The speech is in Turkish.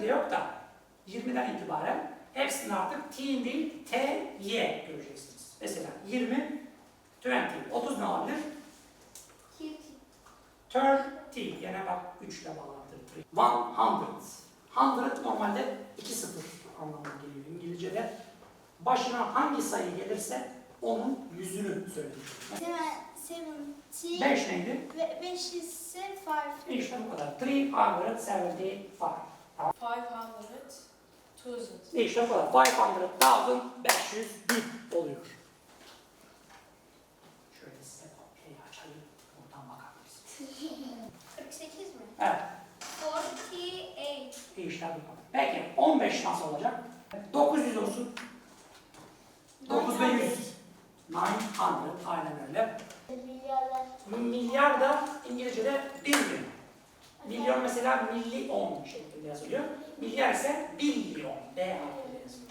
20 de yok da 20'den itibaren hepsini artık T'in değil T, Y göreceksiniz. Mesela 20, 20. 30 ne olabilir? Thirty. Yine bak 3 ile bağlantılı. 100. 100 normalde 2 sıfır anlamına geliyor İngilizce'de. Başına hangi sayı gelirse onun yüzünü söyleyeceğim. Seventy 5 neydi? ve 5 ise five. İşte bu kadar. 375. 500 thousand. İşte bu kadar. 500,000, 500 bin oluyor. Şöyle size kopyayı açayım. Buradan bakabilirsiniz. 48 mi? Evet. 48. İşte bu kadar. Peki 15 nasıl olacak? 900 olsun. 9 ve 100. 900. Aynen öyle. Milyarlar. Milyar da İngilizce'de billion. Milyon mesela milyon şeklinde yazılıyor. Milyar ise billion. B harfiyle yazılıyor.